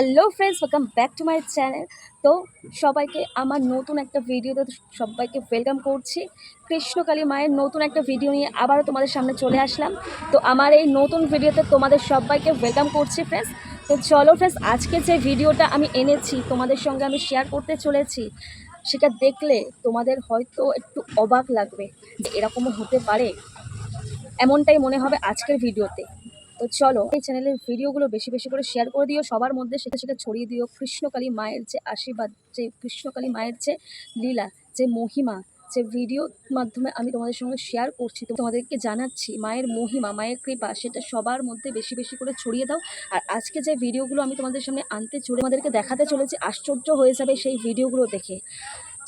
Hello friends welcome back to my channel তো সবাইকে আমার নতুন একটা ভিডিওতে সবাইকে ওয়েলকাম করছি। কৃষ্ণকালী মায়ের নতুন একটা ভিডিও নিয়ে আবারও তোমাদের সামনে চলে আসলাম। তো আমার এই নতুন ভিডিওতে তোমাদের সবাইকে ওয়েলকাম করছি ফ্রেন্ডস তো চলো ফ্রেন্ডস আজকে যে ভিডিওটা আমি এনেছি, তোমাদের সঙ্গে আমি শেয়ার করতে চলেছি, সেটা দেখলে তোমাদের হয়তো একটু অবাক লাগবে যে এরকমও হতে পারে। এমনটাই মনে হবে আজকের ভিডিওতে তো চলো, এই চ্যানেলের ভিডিওগুলো বেশি বেশি করে শেয়ার করে দিও। সবার মধ্যে সেটা সেটা ছড়িয়ে দিও। কৃষ্ণকালী মায়ের যে আশীর্বাদ, যে কৃষ্ণকালী মায়ের যে লীলা, যে মহিমা, যে ভিডিওর মাধ্যমে আমি তোমাদের সঙ্গে শেয়ার করছি। তোমাদেরকে জানাচ্ছি, মায়ের মহিমা, মায়ের কৃপা, সেটা সবার মধ্যে বেশি বেশি করে ছড়িয়ে দাও। আর আজকে যে ভিডিওগুলো আমি তোমাদের সামনে আনতে চলে তোমাদেরকে দেখাতে চলেছি, আশ্চর্য হয়ে যাবে সেই ভিডিওগুলো দেখে।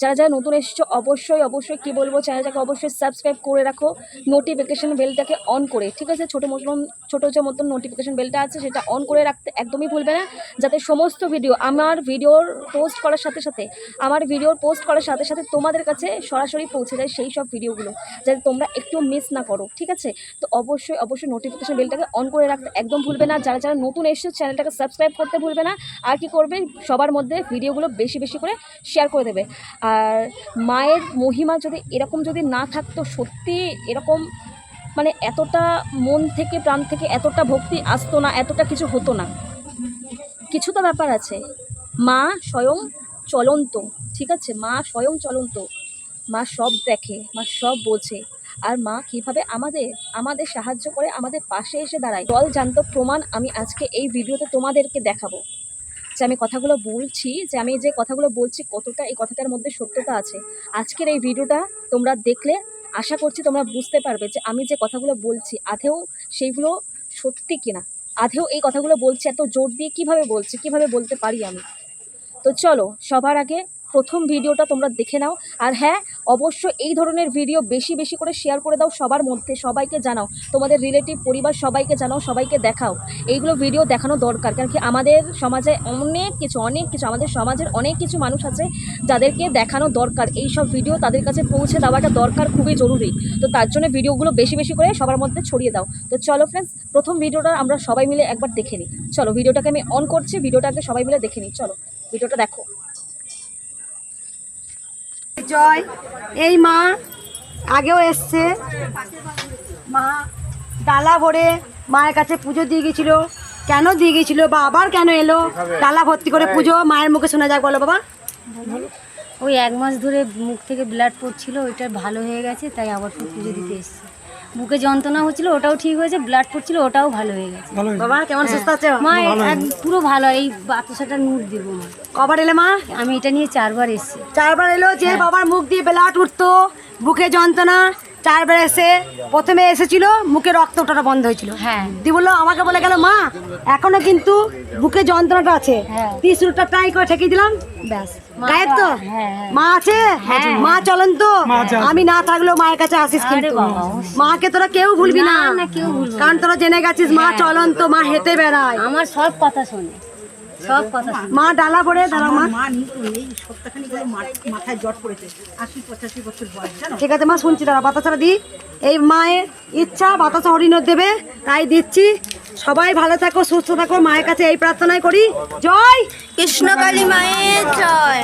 যারা যারা নতুন এসেছ, অবশ্যই অবশ্যই কি বলব, চ্যানেলটাকে অবশ্যই সাবস্ক্রাইব করে রাখো। নোটিফিকেশান বেলটাকে অন করে। ঠিক আছে? ছোটো মতন, ছোটো যে মতন নোটিফিকেশান বেলটা আছে, সেটা অন করে রাখতে একদমই ভুলবে না। যাতে সমস্ত ভিডিও আমার ভিডিওর পোস্ট করার সাথে সাথে, আমার ভিডিওর পোস্ট করার সাথে সাথে তোমাদের কাছে সরাসরি পৌঁছে যায় সেই সব ভিডিওগুলো যাতে তোমরা একটু মিস না করো। ঠিক আছে? তো অবশ্যই অবশ্যই নোটিফিকেশন বেলটাকে অন করে রাখতে একদম ভুলবে না। যারা যারা নতুন এসেছ, চ্যানেলটাকে সাবস্ক্রাইব করতে ভুলবে না। আর কি করবে? সবার মধ্যে ভিডিওগুলো বেশি বেশি করে শেয়ার করে দেবে। আর মায়ের মহিমা যদি এরকম যদি না থাকতো, সত্যি এরকম মানে এতটা মন থেকে, প্রাণ থেকে এতটা ভক্তি আসতো না, এতটা কিছু হতো না। কিছু তো ব্যাপার আছে। মা স্বয়ং চলন্ত, ঠিক আছে? মা স্বয়ং চলন্ত। মা সব দেখে, মা সব বোঝে। আর মা কীভাবে আমাদের আমাদের সাহায্য করে আমাদের পাশে এসে দাঁড়ায়। জল জানত প্রমাণ আমি আজকে এই ভিডিওতে তোমাদেরকে দেখাবো। যে আমি কথাগুলো বলছি, যে আমি যে কথাগুলো বলছি কতটা, এই কথাটার মধ্যে সত্যতা আছে। আজকের এই ভিডিওটা তোমরা দেখলে আশা করছি তোমরা বুঝতে পারবে যে আমি যে কথাগুলো বলছি আধেও সেইগুলো সত্যি কিনা? আধেও এই কথাগুলো বলছি, এত জোর দিয়ে কীভাবে বলছি, কীভাবে বলতে পারি আমি? তো চলো, সবার আগে প্রথম ভিডিওটা তোমরা দেখে নাও। আর হ্যাঁ অবশ্য এই ধরনের ভিডিও বেশি বেশি করে শেয়ার করে দাও সবার মধ্যে, সবাইকে জানাও। তোমাদের রিলেটিভ পরিবার সবাইকে জানাও, সবাইকে দেখাও। এইগুলো ভিডিও দেখানো দরকার, কারণ কি আমাদের সমাজে অনেক কিছু অনেক কিছু, আমাদের সমাজের অনেক কিছু মানুষ আছে যাদেরকে দেখানো দরকার। এই সব ভিডিও তাদের কাছে পৌঁছে দেওয়াটা দরকার, খুবই জরুরি। তো তার জন্য ভিডিওগুলো বেশি বেশি করে সবার মধ্যে ছড়িয়ে দাও। তো চলো ফ্রেন্ডস প্রথম ভিডিওটা আমরা সবাই মিলে একবার দেখে নিই। চলো ভিডিওটাকে আমি অন করছি ভিডিওটাকে সবাই মিলে দেখে নিই। চলো ভিডিওটা দেখো। জয়। এই মা আগেও এসছে। মা ডালা ভরে মায়ের কাছে পুজো দিয়ে গেছিল কেন দিয়ে গেছিল বা আবার কেন এলো? ডালা ভর্তি করে পুজো মায়ের মুখে শোনা যাক বলো বাবা। ওই এক মাস ধরে মুখ থেকে ব্লাড পড়ছিল ওইটা ভালো হয়ে গেছে তাই আবার পুজো দিতে এসেছি। বুকে যন্ত্রণা হচ্ছিল ওটাও ঠিক হয়েছে ব্লাড পড়ছিল ওটাও ভালো হয়ে গেছে। বাবা কেমন সুস্থ আছে? মা এক- পুরো ভালো এই বাতাসাটা নূর দিব মা। কবার এলে মা? আমি এটা নিয়ে চারবার এসেছি। চারবার এলো যে বাবার মুখ দিয়ে ব্লাড উঠতো বুকে যন্ত্রণা চারবার এসে প্রথমে এসেছিল মুখে রক্ত ওঠাটা বন্ধ হয়েছিল। হ্যাঁ। দি বলল আমাকে বলে গেল মা এখনও কিন্তু বুকে যন্ত্রণাটা আছে। হ্যাঁ। ত্রিশুলটা ট্রাই করে ঠেকিয়ে দিলাম ব্যাস। গায়েব তো হ্যাঁ হ্যাঁ। মা আছে? মা চলন তো। আমি না থাকলেও মায়ের কাছে আসিস কিন্তু। মাকে তোরা কেউ ভুলবি না। কারণ তোরা জেনে গেছিস মা চলন তো মা হেঁটে বেড়ায়। আমার সব কথা শোনে। সব কথা মা ডালা পরে দাঁড়া মা। মা এই সপ্তাহখানি করে মাথায় জট পড়েছে। আশি পঁচাশি বছর বয়স ঠিক আছে মা শুনছি দাঁড়া বাতাসাটা দি। এই মায়ের ইচ্ছা বাতাসা হরিণর দেবে তাই দিচ্ছি। সবাই ভালো থাকো সুস্থ থাকো মায়ের কাছে এই প্রার্থনাই করি। জয় কৃষ্ণকালী মায়ের জয়।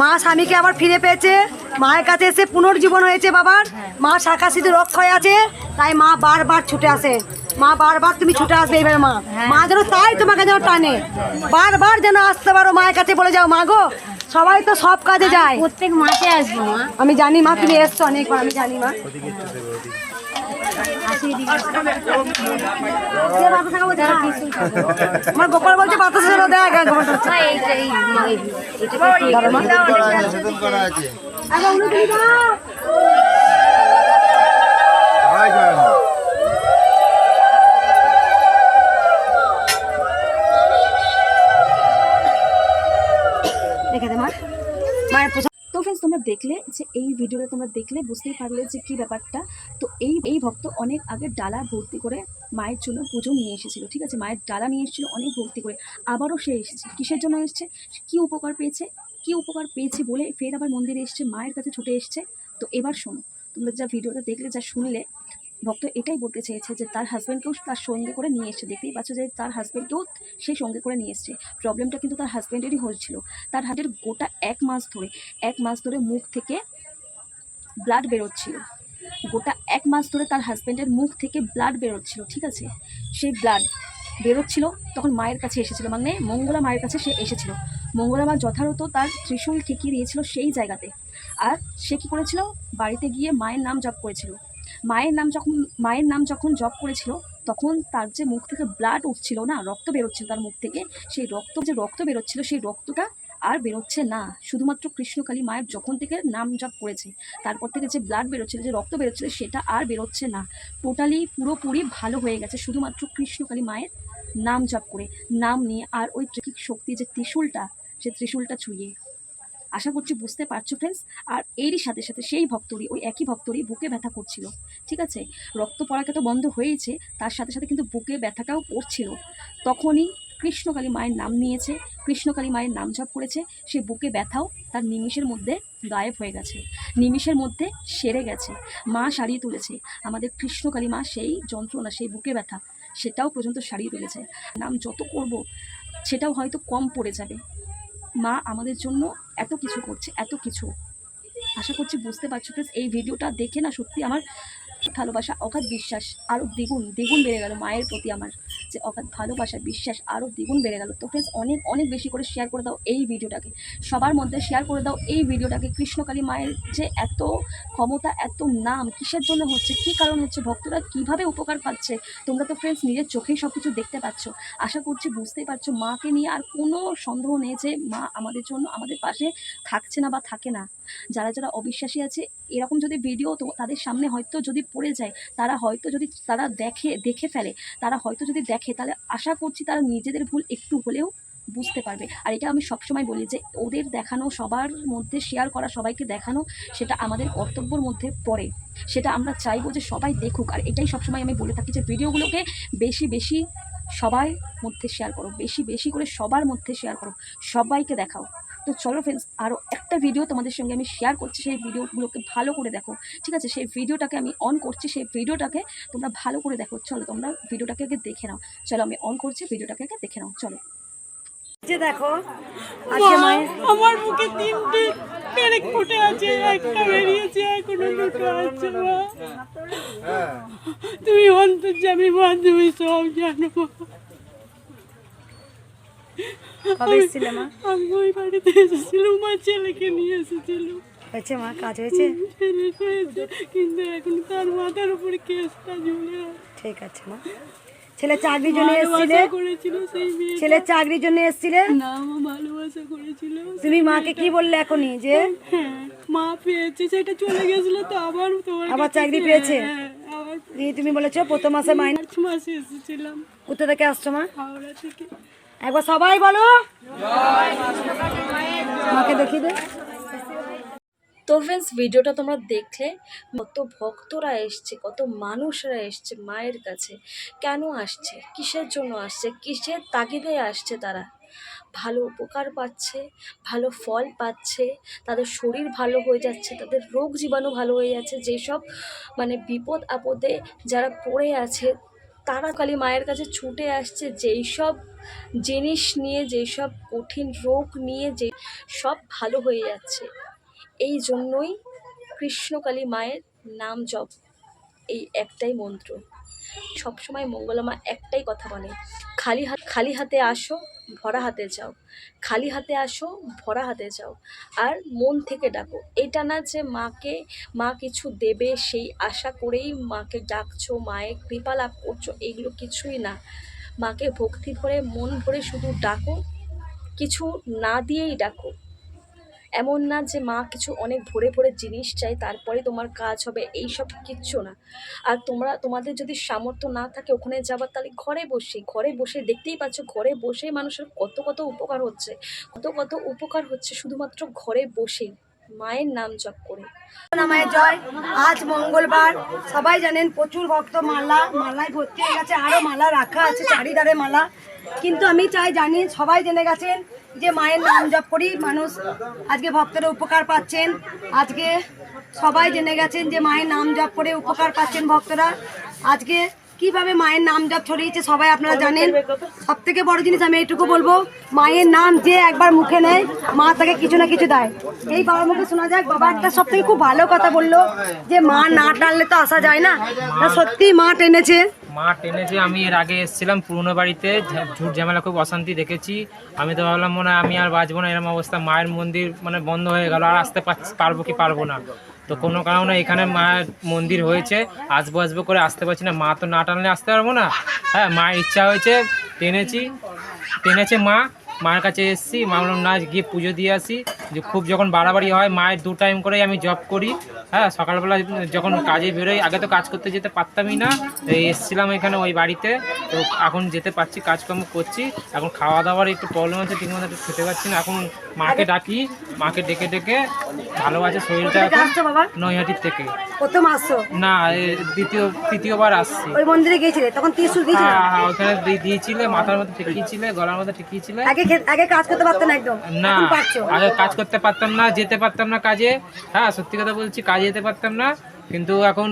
মা স্বামীকে আবার ফিরে পেয়েছে। মায়ের কাছে এসে পুনর্জীবন হয়েছে বাবার। মা শাখা সিঁদুর রক্ষয় আছে তাই মা বারবার ছুটে আসে। মা বারবার তুমি ছুটে আসবে এইবার মা। মা যেন তাই তোমাকে যেন টানে। বারবার যেন আসতে পারো মায়ের কাছে বলে যাও মা গো। সবাই তো সব কাজে যায়। প্রত্যেক মাসে আসব মা। আমি জানি মা তুমি এসছো অনেকবার আমি জানি মা। আমার গোপাল বলছে বাতাসা ছিল দেখ। রেখে দে মায়ের ফ্রেন্ডস তোমরা দেখলে যে এই ভিডিওটা তোমরা দেখলে বুঝতেই পারলে যে কী ব্যাপারটা। তো এই এই ভক্ত অনেক আগে ডালা ভর্তি করে মায়ের জন্য পুজো নিয়ে এসেছিল, ঠিক আছে? মায়ের ডালা নিয়ে এসেছিল, অনেক ভর্তি করে। আবারও সে এসেছে। কিসের জন্য এসছে? কী উপকার পেয়েছে? কী উপকার পেয়েছে বলে ফের আবার মন্দিরে এসছে, মায়ের কাছে ছুটে এসছে। তো এবার শোনো, তোমরা যা ভিডিওটা দেখলে, যা শুনলে ভক্ত এটাই বলতে চেয়েছে যে তার হাজব্যান্ডকেও তার সঙ্গে করে নিয়ে এসছে। দেখতেই পাচ্ছ যে তার হাজব্যান্ডকেও সে সঙ্গে করে নিয়ে এসছে। প্রবলেমটা কিন্তু তার হাজব্যান্ডেরই হয়েছিল। তার হাতের গোটা এক মাস ধরে, এক মাস ধরে মুখ থেকে ব্লাড বেরোচ্ছিল। গোটা এক মাস ধরে তার হাজব্যান্ডের মুখ থেকে ব্লাড বেরোচ্ছিল, ঠিক আছে? সেই ব্লাড বেরোচ্ছিল, তখন মায়ের কাছে এসেছিল। মানে মঙ্গলা মায়ের কাছে সে এসেছিল। মঙ্গলা মা যথারত তার ত্রিশূল ঠেকিয়ে দিয়েছিল সেই জায়গাতে। আর সে কী করেছিল? বাড়িতে গিয়ে মায়ের নাম জপ করেছিল। মায়ের নাম যখন, মায়ের নাম যখন জপ করেছিল, তখন তার যে মুখ থেকে ব্লাড উঠছিল না, রক্ত বেরোচ্ছিল তার মুখ থেকে, সেই রক্ত যে রক্ত বেরোচ্ছিল, সেই রক্তটা আর বেরোচ্ছে না। শুধুমাত্র কৃষ্ণকালী মায়ের যখন থেকে নাম জপ করেছে, তারপর থেকে যে ব্লাড বেরোচ্ছিল, যে রক্ত বেরোচ্ছিল, সেটা আর বেরোচ্ছে না। টোটালি পুরোপুরি ভালো হয়ে গেছে, শুধুমাত্র কৃষ্ণকালী মায়ের নাম জপ করে। নাম নিয়ে আর ওই শক্তি যে ত্রিশূলটা, সে ত্রিশূলটা ছুঁয়ে আশা করছি বুঝতে পারছ ফ্রেন্ডস আর এরই সাথে সাথে সেই ভক্তরই, ওই একই ভক্তরই বুকে ব্যথা করছিল, ঠিক আছে? রক্ত পড়াকে তো বন্ধ হয়েছে, তার সাথে সাথে কিন্তু বুকে ব্যথাটাও করছিল। তখনই কৃষ্ণকালী মায়ের নাম নিয়েছে কৃষ্ণকালী মায়ের নাম জপ করেছে, সে বুকে ব্যথাও তার নিমিষের মধ্যে গায়েব হয়ে গেছে, নিমিষের মধ্যে সেরে গেছে, মা সারিয়ে তুলেছে। আমাদের কৃষ্ণকালী মা সেই যন্ত্রণা, সেই বুকে ব্যথা, সেটাও পর্যন্ত সারিয়ে তুলেছে। নাম যত করব, সেটাও হয়তো কম পড়ে যাবে। মা আমাদের জন্য এত কিছু করছে, এত কিছু। আশা করছি বুঝতে পারছ প্লিজ এই ভিডিওটা দেখে না সত্যি আমার ভালোবাসা, অগাধ বিশ্বাস আরও দ্বিগুণ দ্বিগুণ বেড়ে গেল মায়ের প্রতি আমার। যে অগাধ ভালোবাসা বিশ্বাস আরও দ্বিগুণ বেড়ে গেল। তো ফ্রেন্ডস অনেক অনেক বেশি করে শেয়ার করে দাও এই ভিডিওটাকে সবার মধ্যে শেয়ার করে দাও এই ভিডিওটাকে কৃষ্ণকালী মায়ের যে এত ক্ষমতা, এত নাম কিসের জন্য হচ্ছে, কী কারণ হচ্ছে, ভক্তরা কীভাবে উপকার পাচ্ছে, তোমরা তো ফ্রেন্ডস নিজের চোখেই সব কিছু দেখতে পাচ্ছ। আশা করছি বুঝতেই পারছ, মাকে নিয়ে আর কোনো সন্দেহ নেই যে মা আমাদের জন্য আমাদের পাশে থাকছে না বা থাকে না। যারা যারা অবিশ্বাসী আছে, এরকম যদি ভিডিও তো তাদের সামনে হয়তো যদি পড়ে যায়, তারা হয়তো যদি, তারা দেখে দেখে ফেলে, তারা হয়তো যদি দেখে, তাহলে আশা করছি তারা নিজেদের ভুল একটু হলেও বুঝতে পারবে। আর এটা আমি সবসময় বলি যে, ওদের দেখানো, সবার মধ্যে শেয়ার করা, সবাইকে দেখানো, সেটা আমাদের কর্তব্যর মধ্যে পড়ে। সেটা আমরা চাইব যে সবাই দেখুক। আর এটাই সবসময় আমি বলে থাকি যে, ভিডিওগুলোকে বেশি বেশি সবার মধ্যে শেয়ার করো। বেশি বেশি করে সবার মধ্যে শেয়ার করো। সবাইকে দেখাও। তো চলো ফ্রেন্ডস আরও একটা ভিডিও তোমাদের সঙ্গে আমি শেয়ার করছি। সেই ভিডিওগুলোকে ভালো করে দেখো ঠিক আছে? সেই ভিডিওটাকে আমি অন করছি সেই ভিডিওটাকে তোমরা ভালো করে দেখো। চলো তোমরা ভিডিওটাকে আগে দেখে নাও। চলো আমি অন করছি ভিডিওটাকে আগে দেখে নাও। চলো। যে দেখো আমার মুখে তিনটে পেরেক ফুটে আছে একটা বেরিয়েছে এখনও দুটো আছে তুমি মা তুমি সব জানো। কবে এসেছিলে মা? আমি ওই বাড়িতে এসেছিলাম ছেলেকে নিয়ে এসেছিলাম হয়েছে মা? কাজ হয়েছে? ছেলে হয়েছে কিন্তু এখন তার মাথার উপরে কেসটা ঝুলে ঠিক আছে মা। ছেলে চাকরির জন্য এসেছিলে? ছেলে চাকরির জন্য এসেছিলে? না মা ভালোবাসা করেছিল তুমি মাকে কি বললে এখনই যে হ্যাঁ মা পেয়েছে সেটা চলে গেছিল তো আবার তোমার আবার চাকরি পেয়েছে? হ্যাঁ, তুমি বলেছ প্রথম মাসে মাইনে মার্চ মাসে এসেছিলাম। কোথা থেকে আসছো মা? হাওড়া থেকে। একবার সবাই বলো। দেখিয়ে দে। তো ফ্রেন্ডস ভিডিওটা তোমরা দেখলে কত ভক্তরা এসছে, কত মানুষরা এসছে মায়ের কাছে। কেন আসছে? কিসের জন্য আসছে? কিসের তাগিদে আসছে তারা? ভালো উপকার পাচ্ছে, ভালো ফল পাচ্ছে, তাদের শরীর ভালো হয়ে যাচ্ছে, তাদের রোগ জীবাণু ভালো হয়ে যাচ্ছে, যেসব মানে বিপদ আপদে যারা পড়ে আছে তারা কালী মায়ের কাছে ছুটে আসছে, যেই সব জিনিস নিয়ে, যেই সব কঠিন রোগ নিয়ে যে সব ভালো হয়ে যাচ্ছে। এই জন্যই কৃষ্ণকালী মায়ের নাম জপ, এই একটাই মন্ত্র। সবসময় মঙ্গলামা একটাই কথা বলে, খালি হাত খালি হাতে আসো ভরা হাতে যাও। খালি হাতে আসো, ভরা হাতে যাও। আর মন থেকে ডাকো। এটা না যে মাকে, মা কিছু দেবে সেই আশা করেই মাকে ডাকছো মায়ের কৃপা লাভ করছ, এগুলো কিছুই না। মাকে ভক্তি ভরে, মন ভরে শুধু ডাকো। কিছু না দিয়েই ডাকো। এমন না যে মা কিছু অনেক ভরে ভরে জিনিস চাই তারপরে তোমার কাজ হবে এই সব কিচ্ছু না। আর তোমরা, তোমাদের যদি সামর্থ্য না থাকে ওখানে যাবার, তাহলে ঘরে বসে ঘরে বসে দেখতেই পাচ্ছ, ঘরে বসে মানুষের কত কত উপকার হচ্ছে, কত কত উপকার হচ্ছে শুধুমাত্র ঘরে বসেই, মায়ের নাম জপ করে। মায়ের জয়, আজ মঙ্গলবার। সবাই জানেন প্রচুর ভক্ত মালা, মালায় ভর্তি হয়ে গেছে, আরও মালা রাখা আছে, চারিধারে মালা। কিন্তু আমি চাই জানি সবাই জেনে গেছেন যে মায়ের নাম জপ করি, মানুষ আজকে ভক্তরা উপকার পাচ্ছেন। আজকে সবাই জেনে গেছেন যে মায়ের নাম জপ করে উপকার পাচ্ছেন ভক্তরা। আজকে কীভাবে মায়ের নাম জপ ছড়িয়েছে সবাই আপনারা জানেন। সব থেকে বড় জিনিস আমি এইটুকু বলব মায়ের নাম যে একবার মুখে নেয় মা তাকে কিছু না কিছু দেয়। এই বাবার মুখে শোনা যায় বাবা একটা সব থেকে খুব ভালো কথা বলল যে মা না টানলে তো আসা যায় না। সত্যি মা টেনেছে। মা টেনেছে আমি এর আগে এসেছিলাম পুরনো বাড়িতে ঝুট ঝামেলা খুব অশান্তি দেখেছি। আমি তো ভাবলাম মনে আমি আর বাঁচবো না এরকম অবস্থা। মায়ের মন্দির মানে বন্ধ হয়ে গেল আর আসতে পারছি- পারব কি পারব না। তো কোনো কারণে এখানে মায়ের মন্দির হয়েছে। আসব আসব করে আসতে পারছি না। মা তো না টানলে আসতে পারব না। হ্যাঁ মায়ের ইচ্ছা হয়েছে টেনেছি টেনেছে মা। মায়ের কাছে এসেছি মা বললাম না গিয়ে পুজো দিয়ে আসি। যে খুব যখন বাড়াবাড়ি হয় মায়ের দু টাইম করেই আমি জব করি। হ্যাঁ সকালবেলা যখন কাজে বেরোই আগে তো কাজ করতে যেতে পারতামই না। এসেছিলাম এখানে ওই বাড়িতে তো এখন যেতে পারছি কাজকর্ম করছি। এখন খাওয়া দাওয়ার একটু প্রবলেম আছে ঠিকমতো একটু খেতে পারছি না। এখন মাকে ডাকি মাকে ডেকে ডেকে ভালো আছে শরীরটা নৈহাটির থেকে। প্রথম আসছো? না দ্বিতীয় তৃতীয়বার আসছি। ওই মন্দিরে গিয়েছিলে? তখন ত্রিশুল দিয়েছিলে হ্যাঁ হ্যাঁ ওখানে দিয়ে- দিয়েছিলে মাথার মধ্যে ঠেকিয়েছিলে গলার মধ্যে ঠেকিয়েছিলে। আগে আগে কাজ করতে পারতো না একদম। না আগে কাজ করতে পারতাম না যেতে পারতাম না কাজে। হ্যাঁ সত্যি কথা বলছি কাজে যেতে পারতাম না। কিন্তু এখন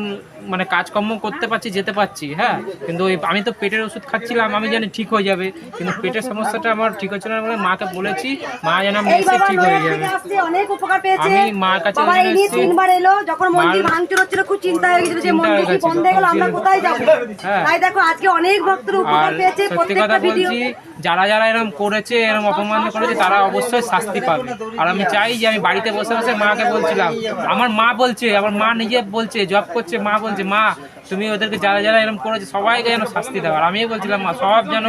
মানে কাজকর্ম করতে পারছি যেতে পারছি হ্যাঁ। কিন্তু আমি তো পেটের ওষুধ খাচ্ছিলাম আমি জানি ঠিক হয়ে যাবে। কিন্তু পেটের সমস্যাটা আমার ঠিক হচ্ছে না বলে মাকে বলেছি মা যেন ঠিক হয়ে যাবে। অনেক উপকার পেয়েছে। আমি মার কাছে বাবা এই ওখানে নিয়ে এসেছি। তিনবার এলো যখন মন্দির ভাঙচুর হচ্ছিল খুব চিন্তা হয়ে গেছিল যে মন্দির কি বন্ধ গেল আমরা কোথায় যাব। তাই দেখো আজকে অনেক ভক্তর উপকার পেয়েছে সত্যি প্রত্যেকটা কথা ভিডিও বলছি যারা যারা এরকম করেছে এরকম অপমান করেছে, তারা অবশ্যই শাস্তি পাবে। আর আমি চাই যে আমি বাড়িতে বসে বসে মাকে বলছিলাম, আমার মা বলছে, আমার মা নিজে বলছে, জব করছে, মা বলছে, মা তুমি ওদেরকে যারা যারা এরকম করেছে সবাইকে যেন শাস্তি দাও। আর আমিও বলছিলাম মা সব যেন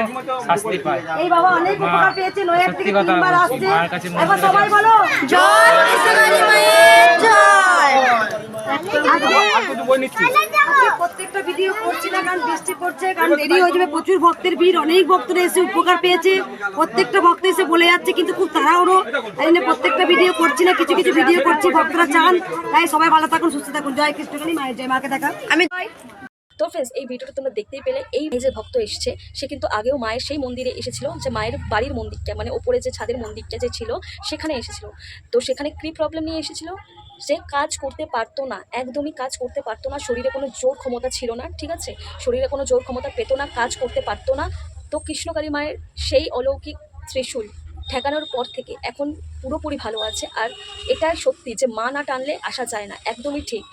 শাস্তি পায়। এই বাবা অনেক উপকার পেয়েছে থেকে কথা তিনবার আসছে। মায়ের কাছে মন্দিরে একবার সবাই বলো। জয় কৃষ্ণকালী মায়ের জয়। প্রত্যেকটা ভিডিও করছি না কারণ বৃষ্টি পড়ছে কারণ দেরি হয়ে যাবে। প্রচুর ভক্তের ভিড় অনেক ভক্তরা এসে উপকার পেয়েছে। প্রত্যেকটা ভক্ত এসে বলে যাচ্ছে কিন্তু খুব তাড়াহুড়ো তাই জন্য প্রত্যেকটা ভিডিও করছি না কিছু কিছু ভিডিও করছি। ভক্তরা চান তাই সবাই ভালো থাকুন সুস্থ থাকুন। জয় কৃষ্ণকালী মায়ের জয়। মাকে দেখা। আমি তো ফ্রেন্ডস এই ভিডিওটা তোমরা দেখতেই পেলে। এই যে ভক্ত এসছে, সে কিন্তু আগেও মায়ের সেই মন্দিরে এসেছিল, যে মায়ের বাড়ির মন্দিরটা মানে ওপরে যে ছাদের মন্দিরটা যে ছিল, সেখানে এসেছিল। তো সেখানে কী প্রবলেম নিয়ে এসেছিল? সে কাজ করতে পারতো না, একদমই কাজ করতে পারতো না, শরীরে কোনো জোর ক্ষমতা ছিল না, ঠিক আছে? শরীরে কোনো জোর ক্ষমতা পেতো না, কাজ করতে পারতো না। তো কৃষ্ণকালী মায়ের সেই অলৌকিক ত্রিশূল ঠেকানোর পর থেকে এখন পুরোপুরি ভালো আছে। আর এটাই সত্যি যে মা না টানলে আসা যায় না, একদমই ঠিক।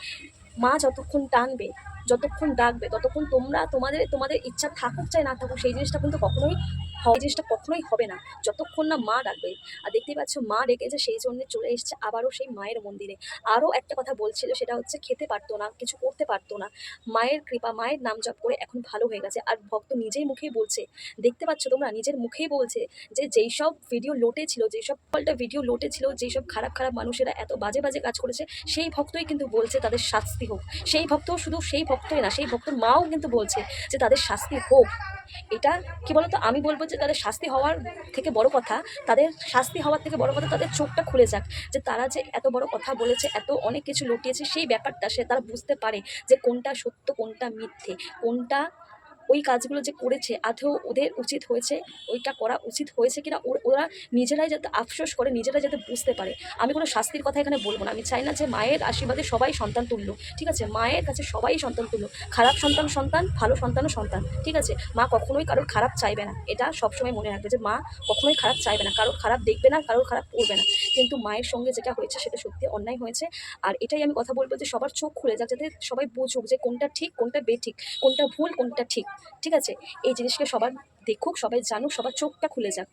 মা যতক্ষণ টানবে যতক্ষণ ডাকবে, ততক্ষণ তোমরা তোমাদের তোমাদের ইচ্ছা থাকুক চাই না থাকুক, সেই জিনিসটা কিন্তু কখনোই হয় জিনিসটা কখনোই হবে না। যতক্ষণ না মা ডাকবে। আর দেখতেই পাচ্ছ, মা ডেকেছে সেই জন্য চলে এসছে আবারও সেই মায়ের মন্দিরে। আরও একটা কথা বলছিল, সেটা হচ্ছে খেতে পারতো না, কিছু করতে পারতো না। মায়ের কৃপা, মায়ের নাম জপ করে এখন ভালো হয়ে গেছে। আর ভক্ত নিজেই মুখেই বলছে, দেখতে পাচ্ছ তোমরা, নিজের মুখেই বলছে যে যেই সব ভিডিও লোটে ছিল যেই সব পাল্টা ভিডিও লোটে ছিল যেই সব খারাপ খারাপ মানুষেরা এত বাজে বাজে কাজ করেছে, সেই ভক্তই কিন্তু বলছে তাদের শাস্তি হোক। সেই ভক্ত শুধু সেই ভক্তই না, সেই ভক্তর মাও কিন্তু বলছে যে তাদের শাস্তি হোক। এটা কি বলতো? আমি বলব যে তাদের শাস্তি হওয়ার থেকে বড় কথা, তাদের শাস্তি হওয়ার থেকে বড় কথা তাদের চোখটা খুলে যাক যে তারা যে এত বড় কথা বলেছে, এত অনেক কিছু লুটিয়েছে, সেই ব্যাপারটা সে তারা বুঝতে পারে যে কোনটা সত্য, কোনটা মিথ্যে, কোনটা ওই কাজগুলো যে করেছে, আদৌ ওদের উচিত হয়েছে, ওইটা করা উচিত হয়েছে কিনা, ওর- নিজেরাই যাতে আফসোস করে, নিজেরাই যাতে বুঝতে পারে। আমি কোনো শাস্তির কথা এখানে বলব না। আমি চাই না যে মায়ের আশীর্বাদে সবাই সন্তান তুল্য, ঠিক আছে? মায়ের কাছে সবাই সন্তান তুলল খারাপ সন্তান সন্তান, ভালো সন্তানও সন্তান, ঠিক আছে? মা কখনোই কারোর খারাপ চাইবে না। এটা সবসময় মনে রাখবে যে মা কখনোই খারাপ চাইবে না। কারোর খারাপ দেখবে না, কারোর খারাপ করবে না। কিন্তু মায়ের সঙ্গে যেটা হয়েছে, সেটা সত্যি অন্যায় হয়েছে। আর এটাই আমি কথা বলব যে সবার চোখ খুলে যাক, যাতে সবাই বুঝুক যে কোনটা ঠিক, কোনটা বেঠিক, কোনটা ভুল, কোনটা ঠিক। ঠিক আছে? এই জিনিসকে সবার দেখুক সবাই জানুক সবার চোখটা খুলে যাক।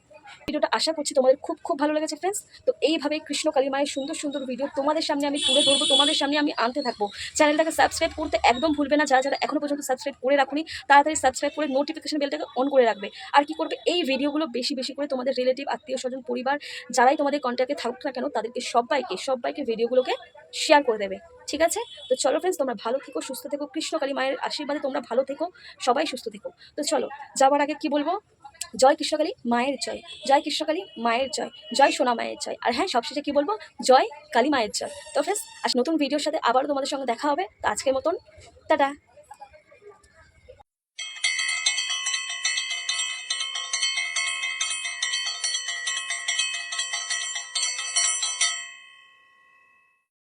ভিডিওটা আশা করছি তোমাদের খুব খুব ভালো লেগেছে ফ্রেন্ডস তো এইভাবে কৃষ্ণ কালী মায়ের সুন্দর সুন্দর ভিডিও তোমাদের সামনে আমি তুলে ধরবো, তোমাদের সামনে আমি আনতে থাকব। চ্যানেলটাকে সাবস্ক্রাইব করতে একদম ভুলবে না, যারা যারা এখনও পর্যন্ত সাবস্ক্রাইব করে রাখুনি, তাড়াতাড়ি সাবস্ক্রাইব করে নোটিফিকেশন বেলটাকে অন করে রাখবে। আর কি করবে, এই ভিডিওগুলো বেশি বেশি করে তোমাদের রিলেটিভ আত্মীয় স্বজন, পরিবার, যারাই তোমাদের কন্ট্যাক্টে থাকুক না কেন, তাদেরকে সবাইকে সবাইকে ভিডিওগুলোকে শেয়ার করে দেবে। ঠিক আছে? তো চলো ফ্রেন্ডস তোমরা ভালো থেকো, সুস্থ থেকো কৃষ্ণকালী মায়ের আশীর্বাদে তোমরা ভালো থেকো, সবাই সুস্থ থেকো। তো চলো, যাওয়ার আগে কি বলব? জয় কৃষ্ণকালী মায়ের জয় জয় কৃষ্ণকালী মায়ের জয় জয় সোনা মায়ের জয়। আর হ্যাঁ সবশেষে কি বলব? জয় কালী মায়ের জয়। তো ফ্রেন্ডস আজ নতুন ভিডিওর সাথে আবারও তোমাদের সঙ্গে দেখা হবে। তো আজকের মতন, টাটা।